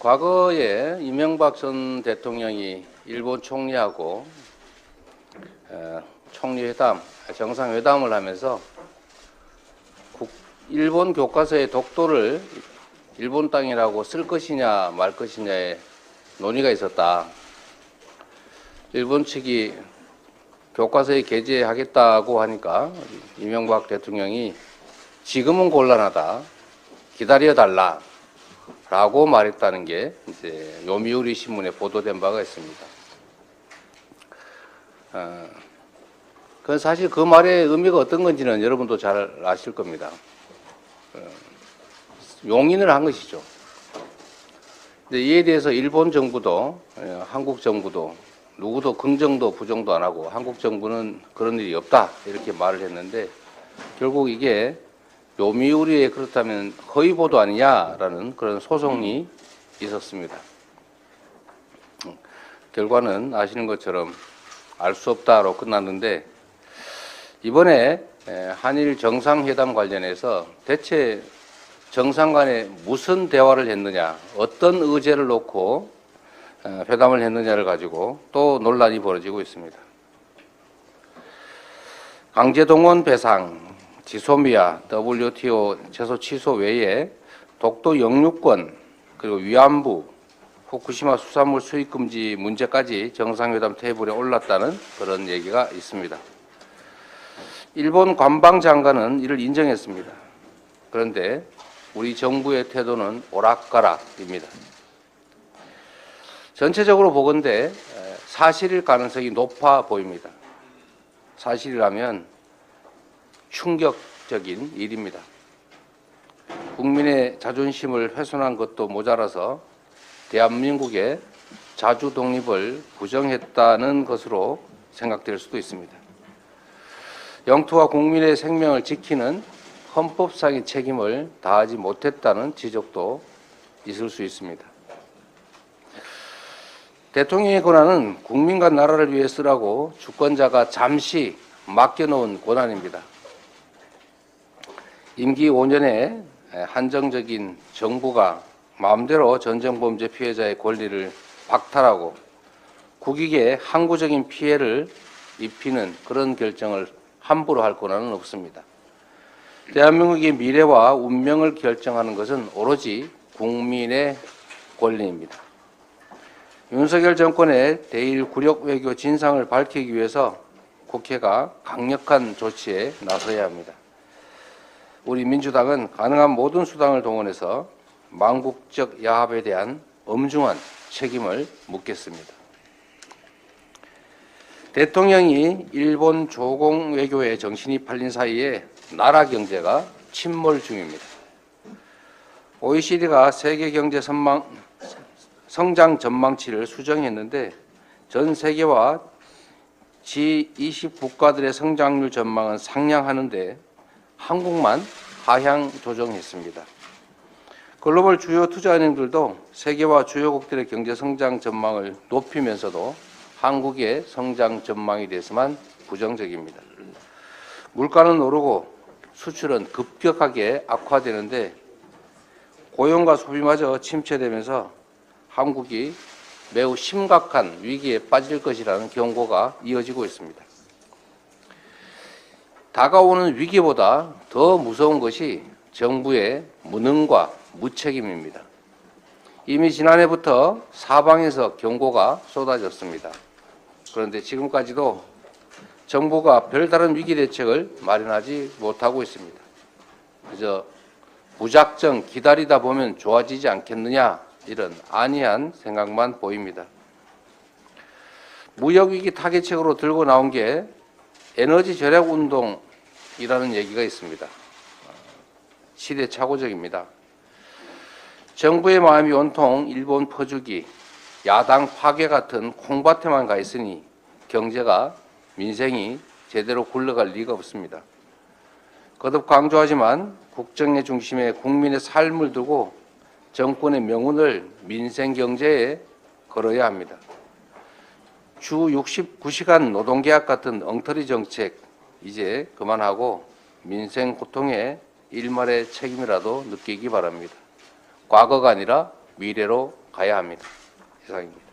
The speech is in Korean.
과거에 이명박 전 대통령이 일본 총리하고 어, 총리회담, 정상회담을 하면서 국- 일본 교과서의 독도를 일본 땅이라고 쓸 것이냐 말 것이냐의 논의가 있었다. 일본 측이 교과서에 게재하겠다고 하니까 이명박 대통령이 지금은 곤란하다. 기다려 달라. 라고 말했다는 게 이제 요미우리 신문에 보도된 바가 있습니다. 어, 그건 사실 그 말의 의미가 어떤 건지는 여러분도 잘 아실 겁니다. 어, 용인을 한 것이죠. 근데 이에 대해서 일본 정부도 어, 한국 정부도 누구도 긍정도 부정도 안 하고 한국 정부는 그런 일이 없다 이렇게 말을 했는데 결국 이게 요미우리에 그렇다면 허위 보도 아니냐라는 그런 소송이 있었습니다. 음, 결과는 아시는 것처럼 알 수 없다로 끝났는데 이번에 에, 한일 정상회담 관련해서 대체 정상 간에 무슨 대화를 했느냐, 어떤 의제를 놓고 어, 회담을 했느냐를 가지고 또 논란이 벌어지고 있습니다. 강제동원 배상, 지소미아, WTO 제소 취소 외에 독도 영유권 그리고 위안부, 후쿠시마 수산물 수입 금지 문제까지 정상회담 테이블에 올랐다는 그런 얘기가 있습니다. 일본 관방장관은 이를 인정했습니다. 그런데 우리 정부의 태도는 오락가락입니다. 전체적으로 보건대 에, 사실일 가능성이 높아 보입니다. 사실이라면 충격적인 일입니다. 국민의 자존심을 훼손한 것도 모자라서 대한민국의 자주 독립을 부정했다는 것으로 생각될 수도 있습니다. 영토와 국민의 생명을 지키는 헌법상의 책임을 다하지 못했다는 지적도 있을 수 있습니다. 대통령의 권한은 국민과 나라를 위해 쓰라고 주권자가 잠시 맡겨놓은 권한입니다. 임기 5년에 한정적인 정부가 마음대로 전쟁범죄 피해자의 권리를 박탈하고 국익에 항구적인 피해를 입히는 그런 결정을 함부로 할 권한은 없습니다. 대한민국의 미래와 운명을 결정하는 것은 오로지 국민의 권리입니다. 윤석열 정권의 대일 굴욕 외교 진상을 밝히기 위해서 국회가 강력한 조치에 나서야 합니다. 우리 민주당은 가능한 모든 수단을 동원해서 망국적 야합에 대한 엄중한 책임을 묻겠습니다. 대통령이 일본 조공 외교에 정신이 팔린 사이에 나라 경제가 침몰 중입니다. OECD가 세계 경제 선망, 성장 전망치를 수정했는데 전 세계와 G20 국가들의 성장률 전망은 상향하는데 한국만 하향 조정했습니다. 글로벌 주요 투자은행들도 세계와 주요국들의 경제 성장 전망을 높이면서도 한국의 성장 전망에 대해서만 부정적입니다. 물가는 오르고 수출은 급격하게 악화되는데 고용과 소비마저 침체되면서 한국이 매우 심각한 위기에 빠질 것이라는 경고가 이어지고 있습니다. 다가오는 위기보다 더 무서운 것이 정부의 무능과 무책임입니다. 이미 지난해부터 사방에서 경고가 쏟아졌습니다. 그런데 지금까지도 정부가 별다른 위기 대책을 마련하지 못하고 있습니다. 그저 무작정 기다리다 보면 좋아지지 않겠느냐 이런 안이한 생각만 보입니다. 무역 위기 타개책으로 들고 나온 게 에너지 절약 운동이라는 얘기가 있습니다. 시대착오적입니다. 정부의 마음이 온통 일본 퍼주기, 야당 파괴 같은 콩밭에만 가 있으니 경제가 민생이 제대로 굴러갈 리가 없습니다. 거듭 강조하지만 국정의 중심에 국민의 삶을 두고 정권의 명운을 민생 경제에 걸어야 합니다. 주 69시간 노동계약 같은 엉터리 정책 이제 그만하고 민생 고통에 일말의 책임이라도 느끼기 바랍니다. 과거가 아니라 미래로 가야 합니다. 이상입니다.